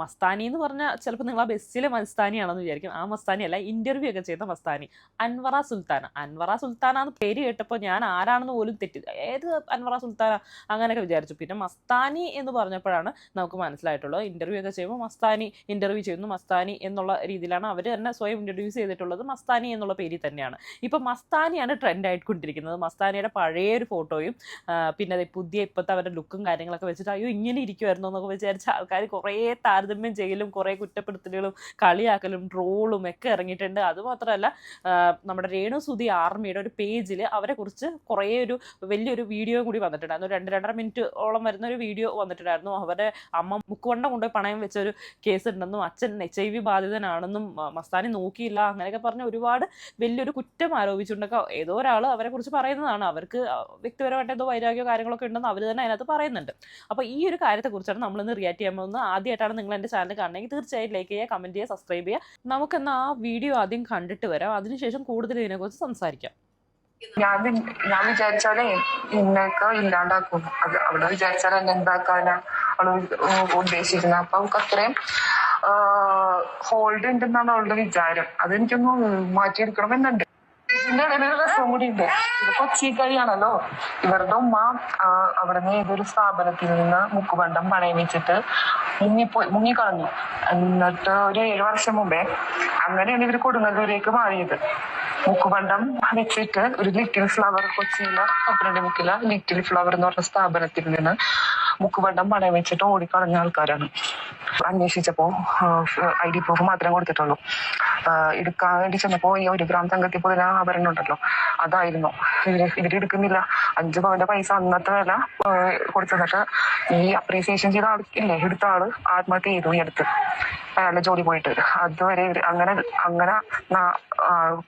മസ്താനി എന്ന് പറഞ്ഞാൽ ചിലപ്പോൾ നിങ്ങൾ ആ ബസ്സിലെ മസ്താനിയാണെന്ന് വിചാരിക്കും. ആ മസ്താനി അല്ല ഇന്റർവ്യൂ ഒക്കെ ചെയ്ത മസ്താനി. അൻവറ സുൽത്താന. അൻവറ സുൽത്താന എന്ന് പേര് കേട്ടപ്പോൾ ഞാൻ ആരാണെന്ന് പോലും തെറ്റി ഏത് അൻവറ സുൽത്താന അങ്ങനെയൊക്കെ വിചാരിച്ചു. പിന്നെ മസ്താനി എന്ന് പറഞ്ഞപ്പോഴാണ് നമുക്ക് മനസ്സിലായിട്ടുള്ളത്. ഇന്റർവ്യൂ ഒക്കെ ചെയ്യുമ്പോൾ മസ്താനി ഇന്റർവ്യൂ ചെയ്യുന്നു മസ്താനി എന്നുള്ള രീതിയിലാണ് അവർ തന്നെ സ്വയം ഇൻട്രൊഡ്യൂസ് ചെയ്തിട്ടുള്ളത് മസ്താനി എന്നുള്ള പേരിൽ തന്നെയാണ്. ഇപ്പം മസ്താനിയാണ് ട്രെൻഡ് ആയിക്കൊണ്ടിരിക്കുന്നത്. മസ്താനിയുടെ പഴയ ഒരു ഫോട്ടോയും പിന്നെ പുതിയ ഇപ്പോഴത്തെ അവരുടെ ലുക്കും കാര്യങ്ങളൊക്കെ വെച്ചിട്ട് അയ്യോ ഇങ്ങനെ ഇരിക്കുമായിരുന്നു എന്നൊക്കെ വിചാരിച്ച ആൾക്കാർ കുറേ താരതമ്യം ചെയ്യലും കുറേ കുറ്റപ്പെടുത്തലുകളും കളിയാക്കലും ട്രോളും ഒക്കെ ഇറങ്ങിയിട്ടുണ്ട്. അതുമാത്രമല്ല നമ്മുടെ രേണു സുധി ആർമിയുടെ ഒരു പേജിൽ അവരെ കുറിച്ച് കുറേ ഒരു വലിയൊരു വീഡിയോ കൂടി വന്നിട്ടുണ്ടായിരുന്നു. രണ്ട് രണ്ടര മിനിറ്റ് ഓളം വരുന്ന ഒരു വീഡിയോ വന്നിട്ടുണ്ടായിരുന്നു. അവരുടെ അമ്മ മുക്കുവണ്ടം കൊണ്ടുപോയി പണയം വെച്ച ഒരു കേസ് ഉണ്ടെന്നും അച്ഛൻ എച്ച് ഐ വി ബാധിതനാണെന്നും മസ്താനി നോക്കിയില്ല അങ്ങനെയൊക്കെ പറഞ്ഞ് ഒരുപാട് വലിയൊരു കുറ്റം ആരോപിച്ചുകൊണ്ടൊക്കെ ഏതോ ഒരാൾ അവരെ കുറിച്ച് പറയുന്നതാണ്. അവർക്ക് വ്യക്തിപരമായിട്ട് എന്തോ വൈരാഗ്യമോ കാര്യങ്ങളൊക്കെ ഉണ്ടെന്ന് അവർ തന്നെ അതിനകത്ത് പറയുന്നുണ്ട്. അപ്പോൾ ഈ ഒരു കാര്യത്തെക്കുറിച്ചാണ് നമ്മളിന്ന് റിയാക്ട് ചെയ്യാൻ പോകുന്നത്. ആദ്യമായിട്ടാണ് നിങ്ങൾ എന്റെ ചാനൽ കാണണമെങ്കിൽ തീർച്ചയായും ലൈക്ക് ചെയ്യുക കമന്റ് ചെയ്യുക സബ്സ്ക്രൈബ് ചെയ്യുക. നമുക്കെന്നാൽ ആ വീഡിയോ ആദ്യം കണ്ടിട്ട് വരാം. അതിനുശേഷം കൂടുതൽ ഇതിനെക്കുറിച്ച് സംസാരിക്കാം. ഞാൻ ഞാൻ വിചാരിച്ചാലേ ഇന്നൊക്കെ ഇല്ലാണ്ടാക്കും. അത് അവിടെ വിചാരിച്ചാൽ എന്നെ എന്താക്കാനാ? അവൾ ഉദ്ദേശിക്കുന്നത് അപ്പൊ അവൾക്ക് അത്രയും ഹോൾഡ് ഉണ്ടെന്നാണ് അവളുടെ വിചാരം. അതെനിക്കൊന്ന് മാറ്റിയെടുക്കണമെന്നുണ്ട്. ഇതിന്റെ ഇടയിൽ ഒരു രസം കൂടി ഉണ്ട് ഇത് കൊച്ചി കഴിയാണല്ലോ ഇവരുടെ ഉമ്മ അവിടുന്ന് ഏതൊരു സ്ഥാപനത്തിൽ നിന്ന് മുക്കുബണ്ടം പണയം വെച്ചിട്ട് മുങ്ങിപ്പോയി മുങ്ങിക്കളഞ്ഞു. എന്നിട്ട് ഒരു ഏഴു വർഷം മുമ്പേ അങ്ങനെയാണ് ഇവർ കൊടുങ്ങല്ലൂരേക്ക് മാറിയത്. മുക്കുബണ്ടം വെച്ചിട്ട് ഒരു ലിറ്റിൽ ഫ്ലവർ കൊച്ചിയിലെ പന്ത്രണ്ട് മുക്കിലെ ലിറ്റിൽ ഫ്ലവർ എന്ന് പറഞ്ഞ സ്ഥാപനത്തിൽ നിന്ന് മുക്കുബണ്ടം പണയം വെച്ചിട്ട് ഓടിക്കളഞ്ഞ ആൾക്കാരാണ്. അന്വേഷിച്ചപ്പോ ഐ ഡി പ്രൂഫ് മാത്രമേ കൊടുത്തിട്ടുള്ളൂ. എടുക്കാൻ വേണ്ടി ചെന്നപ്പോ ഈ ഒരു ഗ്രാം തങ്കത്തിൽ പൊതിന ആഭരണം ഉണ്ടല്ലോ അതായിരുന്നു. ഇവർ എടുക്കുന്നില്ല. അഞ്ചു പവന്റെ പൈസ അന്നത്തെ വില ആ, കൊടുത്തിട്ട് ഈ അപ്രീസിയേഷൻ ചെയ്ത ആൾ ഇല്ലേ എടുത്ത ആൾ ആത്മഹത്യ ചെയ്തു ഈ അടുത്ത്. അയാളുടെ ജോലി പോയിട്ട്. അതുവരെ അങ്ങനെ അങ്ങനെ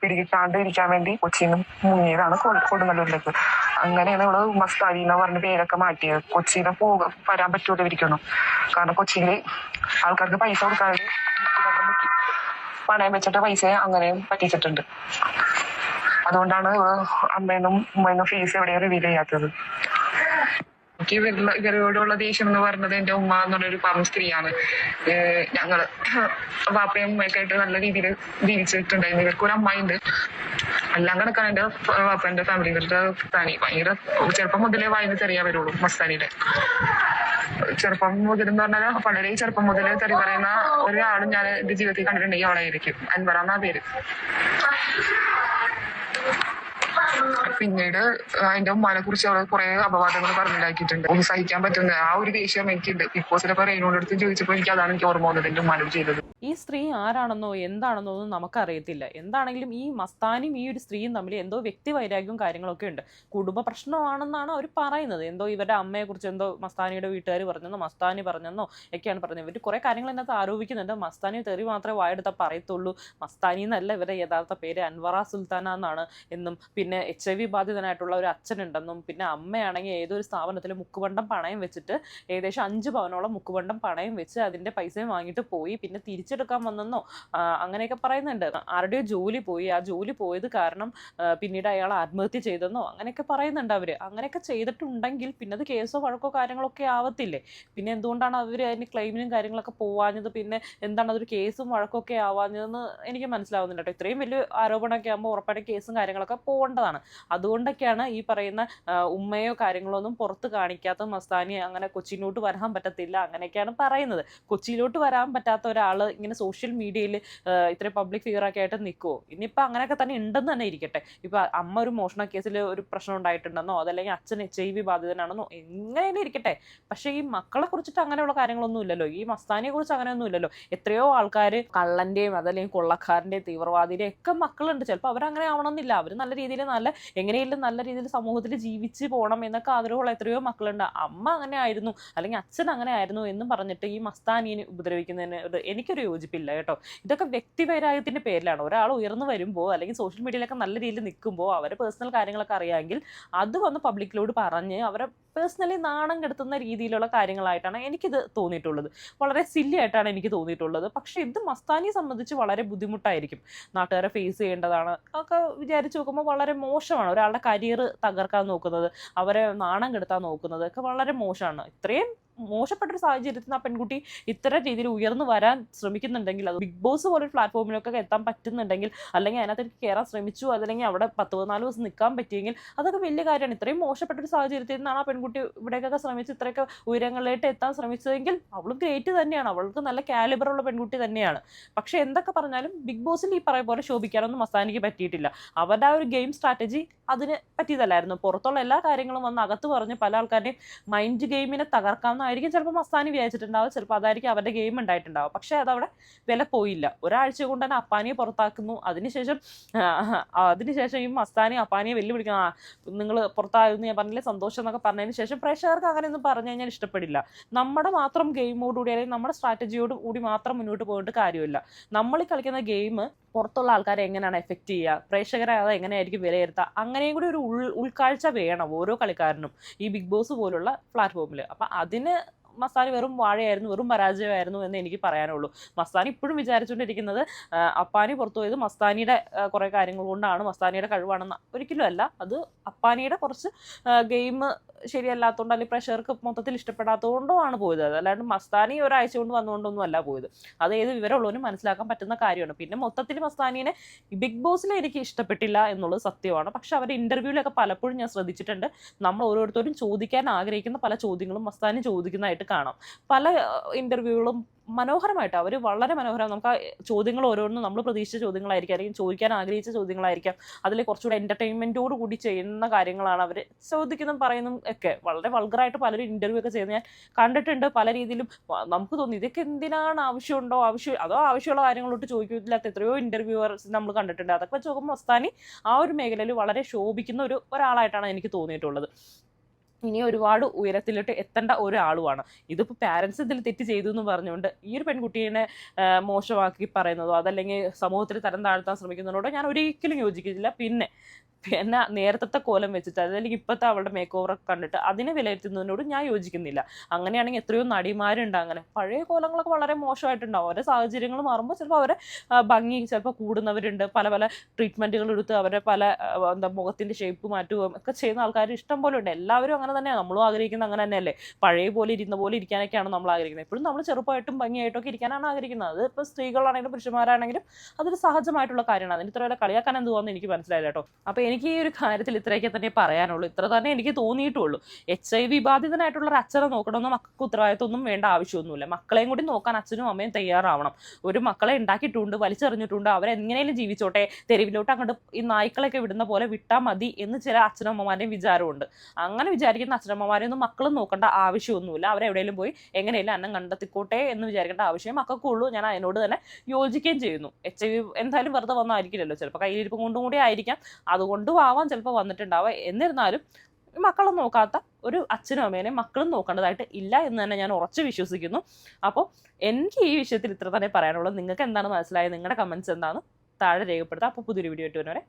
പിടികിട്ടാണ്ട് ഇരിക്കാൻ വേണ്ടി കൊച്ചിയിൽ നിന്ന് മുങ്ങിയതാണ് കൊടുങ്ങല്ലൂരിലേക്ക്. അങ്ങനെയാണ് ഇവൾ മസ്താരി എന്ന് പറഞ്ഞ പേരൊക്കെ മാറ്റിയത് കൊച്ചിയിൽ പോക വരാൻ പറ്റൂല ഇരിക്കണം കാരണം കൊച്ചിയിൽ ആൾക്കാർക്ക് പൈസ കൊടുക്കാതെ പണയം വെച്ചിട്ട് പൈസ അങ്ങനെ പറ്റിച്ചിട്ടുണ്ട്. അതുകൊണ്ടാണ് ഇവൾ അമ്മേന്നും ഉമ്മേന്നും ഫീസ് എവിടെയും റിവീൽ ചെയ്യാത്തത്. എനിക്ക് ഇവരോടുള്ള ദേഷ്യം എന്ന് പറഞ്ഞത് എന്റെ ഉമ്മ എന്നുള്ളൊരു പറഞ്ഞ സ്ത്രീയാണ്. ഞങ്ങൾ വാപ്പയും ഉമ്മയൊക്കെ ആയിട്ട് നല്ല രീതിയിൽ ജീവിച്ചിട്ടുണ്ടായിരുന്നു. ഇവർക്ക് ഒരു അമ്മായിണ്ട്. എല്ലാം കണക്കാണ് എന്റെ വാപ്പന്റെ ഫാമിലി താനി. ഭയങ്കര ചെറുപ്പം മുതലേ വായന ചെറിയ വരുള്ളൂ മസ്താനിയുടെ. ചെറുപ്പം മുതൽ എന്ന് പറഞ്ഞാൽ വളരെ ചെറുപ്പം മുതൽ തെറി പറയുന്ന ഒരാളും ഞാൻ എന്റെ ജീവിതത്തിൽ കണ്ടിട്ടുണ്ടെങ്കിൽ അവളായിരിക്കും. ആ പേര്? പിന്നീട് അതിന്റെ ഉമ്മാനെ കുറിച്ച് അവൾ കുറെ അപവാദങ്ങൾ പറഞ്ഞുണ്ടാക്കിയിട്ടുണ്ട്. ഒന്ന് സഹിക്കാൻ പറ്റുന്ന ആ ഒരു ദേഷ്യം എനിക്കുണ്ട്. ഇപ്പോ ചിലപ്പോ റെയിനോട് അടുത്ത് ചോദിച്ചപ്പോൾ എനിക്ക് അതാണ് എനിക്ക് ഓർമ്മ വന്നത് എന്റെ ഉമ്മാനോട് ചെയ്തത്. ഈ സ്ത്രീ ആരാണെന്നോ എന്താണെന്നോ ഒന്നും നമുക്കറിയത്തില്ല. എന്താണെങ്കിലും ഈ മസ്താനും ഈ ഒരു സ്ത്രീയും തമ്മിൽ എന്തോ വ്യക്തി വൈരാഗ്യവും കാര്യങ്ങളൊക്കെ ഉണ്ട്. കുടുംബ പ്രശ്നമാണെന്നാണ് അവർ പറയുന്നത്. എന്തോ ഇവരുടെ അമ്മയെക്കുറിച്ച് എന്തോ മസ്താനിയുടെ വീട്ടുകാർ പറഞ്ഞെന്നോ മസ്താനി പറഞ്ഞെന്നോ ഒക്കെയാണ് പറഞ്ഞത്. ഇവർ കുറേ കാര്യങ്ങൾ എന്നത് ആരോപിക്കുന്നുണ്ട്. മസ്താനി തെറി മാത്രമേ വായെടുത്താൽ പറയത്തുള്ളൂ. മസ്താനി എന്നല്ല ഇവരുടെ യഥാർത്ഥ പേര് അൻവറ സുൽത്താന എന്നാണ് എന്നും. പിന്നെ എച്ച് ഐ വി ബാധിതനായിട്ടുള്ള ഒരു അച്ഛനുണ്ടെന്നും പിന്നെ അമ്മയാണെങ്കിൽ ഏതൊരു സ്ഥാപനത്തിൽ മുക്കുവണ്ടം പണയം വെച്ചിട്ട് ഏകദേശം അഞ്ച് പവനോളം മുക്കുവണ്ടം പണയം വെച്ച് അതിന്റെ പൈസയും വാങ്ങിയിട്ട് പോയി പിന്നെ തിരിച്ചെടുക്കാൻ വന്നെന്നോ അങ്ങനെയൊക്കെ പറയുന്നുണ്ട്. ആരുടെയോ ജോലി പോയി ആ ജോലി പോയത് കാരണം പിന്നീട് അയാൾ ആത്മഹത്യ ചെയ്തെന്നോ അങ്ങനെയൊക്കെ പറയുന്നുണ്ട് അവർ അങ്ങനെയൊക്കെ ചെയ്തിട്ടുണ്ടെങ്കിൽ പിന്നെ അത് കേസോ വഴക്കോ കാര്യങ്ങളൊക്കെ ആവത്തില്ലേ? പിന്നെ എന്തുകൊണ്ടാണ് അവർ അതിന് ക്ലെയിമിനും കാര്യങ്ങളൊക്കെ പോവാഞ്ഞത്? പിന്നെ എന്താണ് അതൊരു കേസും വഴക്കൊക്കെ ആവാഞ്ഞതെന്ന് എനിക്ക് മനസ്സിലാവുന്നില്ല കേട്ടോ. ഇത്രയും വലിയ ആരോപണമൊക്കെ ആകുമ്പോൾ ഉറപ്പായിട്ടും കേസും കാര്യങ്ങളൊക്കെ പോകേണ്ടതാണ്. അതുകൊണ്ടൊക്കെയാണ് ഈ പറയുന്ന ഉമ്മയോ കാര്യങ്ങളോ ഒന്നും പുറത്ത് കാണിക്കാത്ത മസ്താനി അങ്ങനെ കൊച്ചിയിലോട്ട് വരാൻ പറ്റത്തില്ല അങ്ങനെയൊക്കെയാണ് പറയുന്നത്. കൊച്ചിയിലോട്ട് വരാൻ പറ്റാത്ത ഒരാൾ ഇങ്ങനെ സോഷ്യൽ മീഡിയയിൽ ഇത്രയും പബ്ലിക് ഫിഗർ ഒക്കെ ആയിട്ട് നിൽക്കുമോ ഇനിയിപ്പോൾ അങ്ങനെയൊക്കെ തന്നെ ഉണ്ടെന്ന് തന്നെ ഇരിക്കട്ടെ. ഇപ്പോൾ അമ്മ ഒരു മോഷണ കേസിൽ ഒരു പ്രശ്നം ഉണ്ടായിട്ടുണ്ടെന്നോ അതല്ലെങ്കിൽ അച്ഛൻ എച്ച് ഐ വി ബാധിതനാണെന്നോ എങ്ങനെ ഇരിക്കട്ടെ. പക്ഷേ ഈ മക്കളെ കുറിച്ചിട്ട് അങ്ങനെയുള്ള കാര്യങ്ങളൊന്നും ഇല്ലല്ലോ. ഈ മസ്താനിയെ കുറിച്ച് അങ്ങനെയൊന്നും ഇല്ലല്ലോ. എത്രയോ ആൾക്കാർ കള്ളന്റെയും അതല്ലെങ്കിൽ കൊള്ളക്കാരന്റെയും തീവ്രവാദിയുടെയും ഒക്കെ മക്കളുണ്ട്. ചിലപ്പോൾ അവരങ്ങനെ ആവണമെന്നില്ല. അവർ നല്ല രീതിയിൽ നല്ല എങ്ങനെയെങ്കിലും നല്ല രീതിയിൽ സമൂഹത്തിൽ ജീവിച്ച് പോകണം എന്നൊക്കെ ആഗ്രഹമുള്ള എത്രയോ മക്കളുണ്ട്. അമ്മ അങ്ങനെ ആയിരുന്നു അല്ലെങ്കിൽ അച്ഛൻ അങ്ങനെ ആയിരുന്നു എന്നും പറഞ്ഞിട്ട് ഈ മസ്താനിയെ ഉപദ്രവിക്കുന്നതിന് എനിക്കൊരു യോജിപ്പില്ല കേട്ടോ. ഇതൊക്കെ വ്യക്തിവൈരാഗ്യത്തിന്റെ പേരിലാണ്. ഒരാൾ ഉയർന്നു വരുമ്പോൾ അല്ലെങ്കിൽ സോഷ്യൽ മീഡിയയിലൊക്കെ നല്ല രീതിയിൽ നിൽക്കുമ്പോൾ അവരെ പേഴ്സണൽ കാര്യങ്ങളൊക്കെ അറിയാമെങ്കിൽ അത് വന്ന് പബ്ലിക്കിലോട് പറഞ്ഞ് അവരെ പേഴ്സണലി നാണം കെടുത്തുന്ന രീതിയിലുള്ള കാര്യങ്ങളായിട്ടാണ് എനിക്കിത് തോന്നിയിട്ടുള്ളത്. വളരെ സില്ലി ആയിട്ടാണ് എനിക്ക് തോന്നിയിട്ടുള്ളത്. പക്ഷേ ഇത് മസ്താനിയെ സംബന്ധിച്ച് വളരെ ബുദ്ധിമുട്ടായിരിക്കും. നാട്ടുകാരെ ഫേസ് ചെയ്യേണ്ടതാണ്. ഒക്കെ വിചാരിച്ച് നോക്കുമ്പോൾ വളരെ മോശമാണ് ഒരാളുടെ കരിയർ തകർക്കാൻ നോക്കുന്നത് അവരെ നാണം കെടുത്താൻ നോക്കുന്നത് ഒക്കെ വളരെ മോശമാണ്. ഇത്രയും മോശപ്പെട്ടൊരു സാഹചര്യത്തിൽ ആ പെൺകുട്ടി ഇത്തരം രീതിയിൽ ഉയർന്നു വരാൻ ശ്രമിക്കുന്നുണ്ടെങ്കിൽ അത് ബിഗ് ബോസ് പോലൊരു പ്ലാറ്റ്ഫോമിലൊക്കെ എത്താൻ പറ്റുന്നുണ്ടെങ്കിൽ അല്ലെങ്കിൽ അതിനകത്തേക്ക് കയറാൻ ശ്രമിച്ചു അതല്ലെങ്കിൽ അവിടെ പത്ത് പതിനാല് ദിവസം നിൽക്കാൻ പറ്റിയെങ്കിൽ അതൊക്കെ വലിയ കാര്യമാണ്. ഇത്രയും മോശപ്പെട്ടൊരു സാഹചര്യത്തിൽ നിന്നാണ് ആ പെൺകുട്ടി ഇവിടേക്കൊക്കെ ശ്രമിച്ച് ഇത്രയൊക്കെ ഉയരങ്ങളിലേക്ക് എത്താൻ ശ്രമിച്ചതെങ്കിൽ അവളും ഗ്രേറ്റ് തന്നെയാണ്. അവൾക്ക് നല്ല കാലിബറുള്ള പെൺകുട്ടി തന്നെയാണ്. പക്ഷെ എന്തൊക്കെ പറഞ്ഞാലും ബിഗ് ബോസിൽ ഈ പറയ പോലെ ശോഭിക്കാനൊന്നും മസ്താനിക്ക് പറ്റിയിട്ടില്ല. അവരുടെ ആ ഒരു ഗെയിം സ്ട്രാറ്റജി അതിന് പറ്റിയതല്ലായിരുന്നു. പുറത്തുള്ള എല്ലാ കാര്യങ്ങളും വന്ന് അകത്ത് പറഞ്ഞ് പല ആൾക്കാരുടെയും മൈൻഡ് ഗെയിമിനെ തകർക്കാമെന്നായിരിക്കും ചിലപ്പോൾ മസ്താനി വിചാരിച്ചിട്ടുണ്ടാവും ചിലപ്പോൾ അതായിരിക്കും അവരുടെ ഗെയിം ഉണ്ടായിട്ടുണ്ടാവും. പക്ഷെ അതവിടെ വില പോയില്ല. ഒരാഴ്ച കൊണ്ട് തന്നെ അപ്പാനിയെ പുറത്താക്കുന്നു. അതിനുശേഷം അതിനുശേഷം ഈ മസ്താനി അപ്പാനിയെ വെല്ലുവിളിക്കണം നിങ്ങൾ പുറത്തായിരുന്നു ഞാൻ പറഞ്ഞില്ലേ സന്തോഷം എന്നൊക്കെ പറഞ്ഞതിന് ശേഷം പ്രേക്ഷകർക്ക് അങ്ങനെയൊന്നും പറഞ്ഞു കഴിഞ്ഞാൽ ഇഷ്ടപ്പെടില്ല. നമ്മുടെ മാത്രം ഗെയിമോടുകൂടി അല്ലെങ്കിൽ നമ്മുടെ സ്ട്രാറ്റജിയോട് കൂടി മാത്രം മുന്നോട്ട് പോയിട്ട് കാര്യമില്ല. നമ്മൾ കളിക്കുന്ന ഗെയിം പുറത്തുള്ള ആൾക്കാരെ എങ്ങനെയാണ് എഫക്റ്റ് ചെയ്യുക? പ്രേക്ഷകരെ അത് എങ്ങനെയായിരിക്കും വിലയിരുത്തുക? അങ്ങനെയും കൂടി ഒരു ഉൾ ഉൾക്കാഴ്ച വേണം ഓരോ കളിക്കാരനും. ഈ ബിഗ് ബോസ് പോലുള്ള പ്ലാറ്റ്ഫോമിൽ അപ്പം അതിന് മസ്താനി വെറും വാഴയായിരുന്നു വെറും പരാജയമായിരുന്നു എന്ന് എനിക്ക് പറയാനുള്ളൂ. മസ്താനി ഇപ്പോഴും വിചാരിച്ചുകൊണ്ടിരിക്കുന്നത് അപ്പാനി പുറത്തു പോയത് മസ്താനിയുടെ കുറേ കാര്യങ്ങൾ കൊണ്ടാണ് മസ്താനിയുടെ കഴിവാണെന്ന് ഒരിക്കലും അല്ല അത് അപ്പാനിയുടെ കുറച്ച് ഗെയിം ശരിയല്ലാത്തതുകൊണ്ട് അല്ലെങ്കിൽ പ്രഷർക്ക് മൊത്തത്തിൽ ഇഷ്ടപ്പെടാത്തതുകൊണ്ടോ ആണ് പോയത് അല്ലാണ്ട് മസ്താനി ഒരാഴ്ച കൊണ്ട് വന്നുകൊണ്ടൊന്നും അല്ല പോയത്. അത് ഏത് വിവരമുള്ളവനും മനസ്സിലാക്കാൻ പറ്റുന്ന കാര്യമാണ്. പിന്നെ മൊത്തത്തിൽ മസ്താനിനെ ബിഗ് ബോസിൽ എനിക്ക് ഇഷ്ടപ്പെട്ടില്ല എന്നുള്ളത് സത്യമാണ്. പക്ഷെ അവരുടെ ഇന്റർവ്യൂവിലൊക്കെ പലപ്പോഴും ഞാൻ ശ്രദ്ധിച്ചിട്ടുണ്ട്. നമ്മൾ ഓരോരുത്തരും ചോദിക്കാൻ ആഗ്രഹിക്കുന്ന പല ചോദ്യങ്ങളും മസ്താനി ചോദിക്കുന്നതായിട്ട് കാണാം. പല ഇന്റർവ്യൂകളും മനോഹരമായിട്ട് അവർ വളരെ മനോഹരം. നമുക്ക് ആ ചോദ്യങ്ങൾ ഓരോന്നും നമ്മൾ പ്രതീക്ഷിച്ച ചോദ്യങ്ങളായിരിക്കും അല്ലെങ്കിൽ ചോദിക്കാൻ ആഗ്രഹിച്ച ചോദ്യങ്ങളായിരിക്കാം. അതിൽ കുറച്ചുകൂടെ എന്റർടൈൻമെന്റോട് കൂടി ചെയ്യുന്ന കാര്യങ്ങളാണ് അവർ ചോദിക്കുന്നതും പറയുന്നതും ഒക്കെ. വളരെ വൾഗറായിട്ട് പലരും ഇന്റർവ്യൂ ഒക്കെ ചെയ്യുന്നത് ഞാൻ കണ്ടിട്ടുണ്ട്. പല രീതിയിലും നമുക്ക് തോന്നി ഇതൊക്കെ എന്തിനാണ് ആവശ്യമുണ്ടോ? ആവശ്യം അതോ ആവശ്യമുള്ള കാര്യങ്ങളോട്ട് ചോദിക്കില്ലാത്ത എത്രയോ ഇന്റർവ്യൂവേഴ്സ് നമ്മൾ കണ്ടിട്ടുണ്ട്. അതൊക്കെ വെച്ച് നോക്കുമ്പോൾ മസ്താനി ആ ഒരു മേഖലയിൽ വളരെ ശോഭിക്കുന്ന ഒരു ഒരാളായിട്ടാണ് എനിക്ക് തോന്നിയിട്ടുള്ളത്. ഇനി ഒരുപാട് ഉയരത്തിലോട്ട് എത്തേണ്ട ഒരാളുമാണ്. ഇതിപ്പോൾ പാരൻസ് ഇതിൽ തെറ്റ് ചെയ്തു എന്ന് പറഞ്ഞുകൊണ്ട് ഈ ഒരു പെൺകുട്ടീനെ മോശമാക്കി പറയുന്നതോ അതല്ലെങ്കിൽ സമൂഹത്തിൽ തരം താഴ്ത്താൻ ശ്രമിക്കുന്നതിനോടോ ഞാൻ ഒരിക്കലും യോജിക്കുന്നില്ല. പിന്നെ പിന്നെ നേരത്തെ കോലം വെച്ചിട്ട് അതല്ലെങ്കിൽ ഇപ്പോഴത്തെ അവളുടെ മേക്ക് ഓവർ കണ്ടിട്ട് അതിനെ വിലയിരുത്തുന്നതിനോട് ഞാൻ യോജിക്കുന്നില്ല. അങ്ങനെയാണെങ്കിൽ എത്രയോ നടിമാരുണ്ട് അങ്ങനെ. പഴയ കോലങ്ങളൊക്കെ വളരെ മോശമായിട്ടുണ്ടാവും. ഓരോ സാഹചര്യങ്ങൾ മാറുമ്പോൾ ചിലപ്പോൾ അവരെ ഭംഗി ചിലപ്പോൾ കൂടുന്നവരുണ്ട്. പല പല ട്രീറ്റ്മെന്റുകൾ എടുത്ത് അവരുടെ പല എന്താ മുഖത്തിന്റെ ഷേപ്പ് മാറ്റുകയും ഒക്കെ ചെയ്യുന്ന ആൾക്കാർ ഇഷ്ടം പോലെ ഉണ്ട്. എല്ലാവരും അങ്ങനെ തന്നെയാണ് നമ്മളും ആഗ്രഹിക്കുന്നത് അങ്ങനെ തന്നെയല്ലേ? പഴയ പോലെ ഇരുന്ന പോലെ ഇരിക്കാനൊക്കെയാണ് നമ്മൾ ആഗ്രഹിക്കുന്നത്. എപ്പോഴും നമ്മൾ ചെറുപ്പമായിട്ടും ഭംഗിയായിട്ടും ഒക്കെ ഇരിക്കാനാണ് ആഗ്രഹിക്കുന്നത്. അത് ഇപ്പോൾ സ്ത്രീകളാണെങ്കിലും പുരുഷന്മാരാണെങ്കിലും അതൊരു സഹജമായിട്ടുള്ള കാര്യമാണ്. അതിന് ഇത്ര വരെ കളിയാക്കാൻ എന്തുവാന്ന് എനിക്ക് മനസ്സിലായില്ല കേട്ടോ. അപ്പോൾ എനിക്ക് ഈ ഒരു കാര്യത്തിൽ ഇത്രയൊക്കെ തന്നെ പറയാനുള്ളൂ. ഇത്ര തന്നെ എനിക്ക് തോന്നിയിട്ടുള്ളൂ. എച്ച് ഐ വി ബാധിതനായിട്ടുള്ള ഒരു അച്ഛനെ നോക്കണമെന്ന് മക്കൾക്ക് ഉത്തരവാദിത്വമൊന്നും വേണ്ട ആവശ്യമൊന്നുമില്ല. മക്കളെയും കൂടി നോക്കാൻ അച്ഛനും അമ്മയും തയ്യാറാവണം. ഒരു മക്കളെ ഉണ്ടാക്കിയിട്ടുണ്ട് വലിച്ചെറിഞ്ഞിട്ടുണ്ട്. അവരെങ്ങനെയും ജീവിച്ചോട്ടെ. തെരുവിലോട്ട് അങ്ങോട്ട് ഈ നായ്ക്കളൊക്കെ വിടുന്ന പോലെ വിട്ടാൽ മതി എന്ന് ചില അച്ഛനമ്മമാരുടെയും വിചാരമുണ്ട്. അങ്ങനെ വിചാരിക്കുന്ന അച്ഛനമ്മമാരെയൊന്നും മക്കളും നോക്കേണ്ട ആവശ്യമൊന്നുമില്ല. അവരെവിടെയെങ്കിലും പോയി എങ്ങനെയല്ല അന്നം കണ്ടെത്തിക്കോട്ടെ എന്ന് വിചാരിക്കേണ്ട ആവശ്യം മക്കൾക്കുള്ളൂ. ഞാൻ അതിനോട് തന്നെ യോജിക്കുകയും ചെയ്യുന്നു. എച്ച് ഐ വി എന്തായാലും വെറുതെ വന്നായിരിക്കില്ലല്ലോ. ചിലപ്പോൾ കയ്യിലിരിപ്പ് കൊണ്ടും കൂടി ആയിരിക്കാം. അതുകൊണ്ടും ആവാം ചിലപ്പോൾ വന്നിട്ടുണ്ടാവുക എന്നിരുന്നാലും മക്കളെ നോക്കാത്ത ഒരു അച്ഛനും അമ്മേനെയും മക്കളും നോക്കേണ്ടതായിട്ട് ഇല്ല എന്ന് തന്നെ ഞാൻ ഉറച്ചു വിശ്വസിക്കുന്നു. അപ്പോൾ എനിക്ക് ഈ വിഷയത്തിൽ ഇത്ര തന്നെ പറയാനുള്ളത് നിങ്ങൾക്ക് എന്താണ് മനസ്സിലായത്? നിങ്ങളുടെ കമൻസ് എന്താണ്? താഴെ രേഖപ്പെടുത്തുക അപ്പോൾ പുതിയൊരു വീഡിയോ ഇട്ട് വരെ